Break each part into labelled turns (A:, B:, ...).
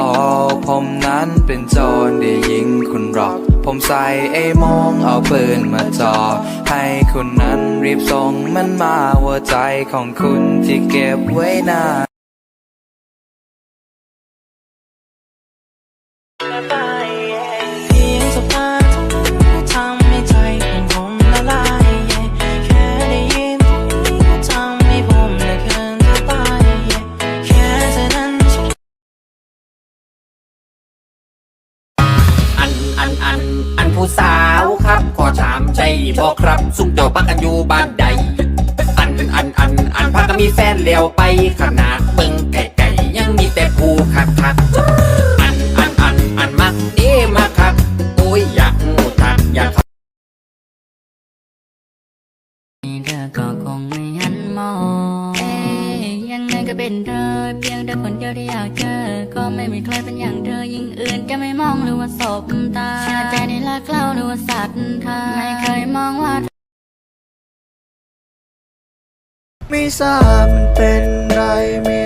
A: อ๋อผมนั้นเป็นโจรได้ยิงคุณหรอก ผมใส่ไอ้โมงเอาปืนมาจ่อให้คุณนั้นรีบส่งมันมาหัวใจของคุณที่เก็บไว้นาน
B: สา
C: วครับ ขอถามใจบอกครับ สุกเจ้าปักกันอยู่บ้านใด อันอันอันอันพักก็มีแฟนเลี้ยวไปขนาดเบิ่ง ก็เป็
D: นเธอ เพียงแต่คนเดียวที่อยากเจอ ก็ไม่มีใครเป็นอย่างเธอ ยิ่งอื่นจะไม่มองหรือว่าสบตาเชื่อใจในรักเล่าหรือว่าสัตว์ทธาไม่เคยมองว่า
B: ไม่ทราบมันเป็นไรไม่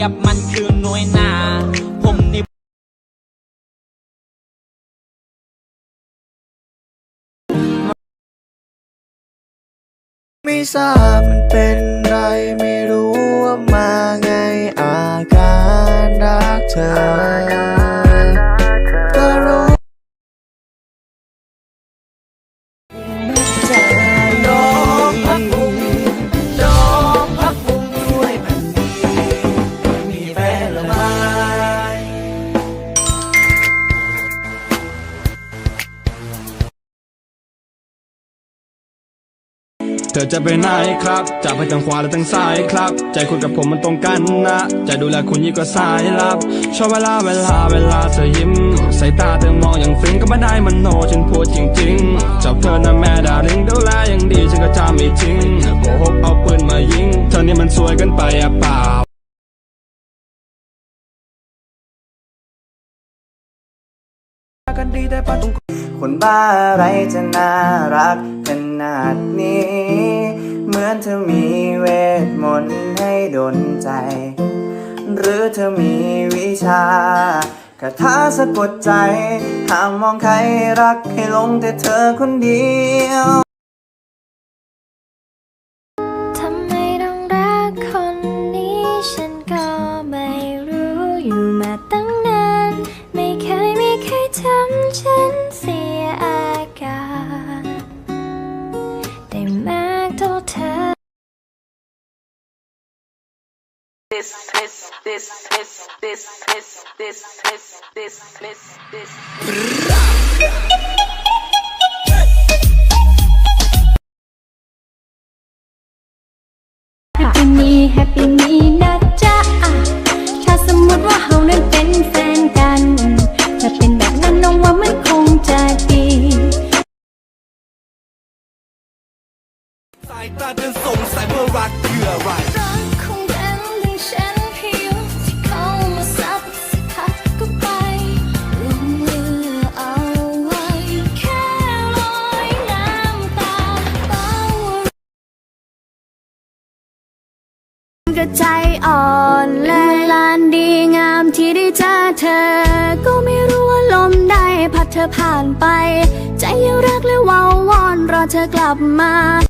B: ทียบมัน
E: คือหน่วยนา ผมนี่
B: ไม่ทราบมันเป็นไรไม่รู้ว่ามาไงอาการรักเธอ
F: ธอจะไปไหนครับจะไปทางขวาหรือทางซ้ายครับ ใจคุณกับผมมันตรงกันนะ จะดูแลคุณยิ่งกว่าสายลับ ชอบเวลาเวลาเวลาเธอยิ้มสายตาเธอมองอย่างฟินก็ไม่ได้มันโนฉันพูดจริงๆชอบเธอนะแม่ดาริงดูแลอย่างดีฉันก็จำไม่ทิ้งโกหกเอาปืนมายิง เธอนี่มันสวยเกันไปอะเปล่า
B: คนบ้าอะไรจะน่ารักขน นาดนี้ เหมือนเธอมีเวทมนต์ให้ดนใจ หรือเธอมีวิชาคาถาสะกดใจห้ามมองใครรักให้ลงแต่เธอคนเดียว
G: ทำไมต้องรักคนนี้ ฉันก็ไม่รู้อยู่มาตั้ง
H: this, this, this, this, this, this, this, this, this, this, this.
G: แฮปปี้มีแฮปปี้มีนะจ๊ะอะถ้าสมมติว่าเรานั้นเป็นแฟนกัน ถ้าเป็นแบบนั้นน้องว่ามันคงจะดี
F: สายตาเธอสงสัยว่ารักคืออะไร
G: ก็ใจอ่อนแลลานดีงามที่ได้เจอเธอ ก็ไม่รู้ว่าลมได้พัดเธอผ่านไป ใจยังรักและเว้าวอนรอเธอกลับมา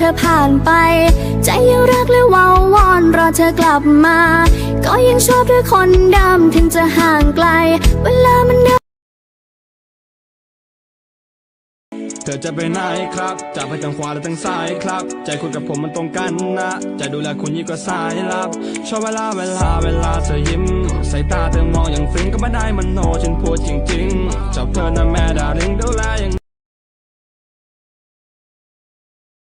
D: เธอ
G: ผ่านไป ใจยังรักและวาวอนรอเธอกลับมา ก็ยังชอบด้วยคนดิมถึงจะห่างไกล เวลามันเดิน
F: เธอจะไปไหนครับ จะไปทางขวาหรือทางซ้ายครับ ใจคุณกับผมมันตรงกันนะจะดูแลคุณยิ่งกว่าสายลับ ชอบเวลาเวลาเวลาเธอยิ้ม สายตาเธอมองอย่างฟินก็ไม่ได้มันโนฉันพูดจริงๆชอบเธอนะแม่ดาริงดูแลอย่าง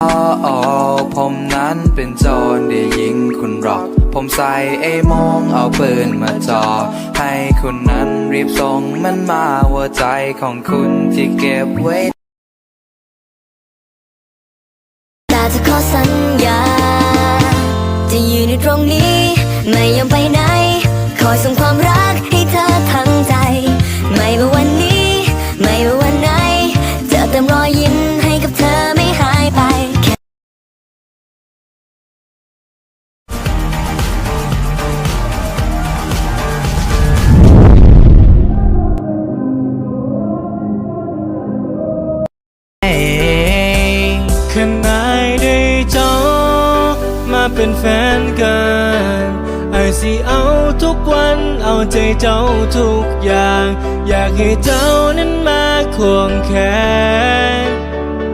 A: อ๋อผมนั้นเป็นโจรได้ยิงคุณหรอก ผมใส่ไอ้โมงเอาปืนมาจ่อให้คุณนั้นรีบส่งมันมาหัวใจของคุณที่เก็บไว้
G: แต่จะขอสัญญา จะยืนอยู่ตรงนี้ ไม่ยอมไป
I: มาเป็นแฟนกันไอสิเอาทุกวันเอาใจเจ้าทุกอย่าง อยากให้เจ้านั้นมาควงแขน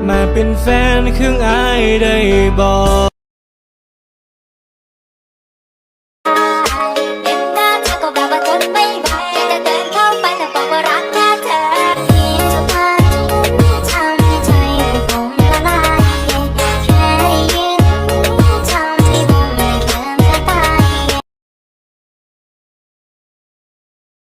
I: มาเป็นแฟนครึ่งอายได้บอก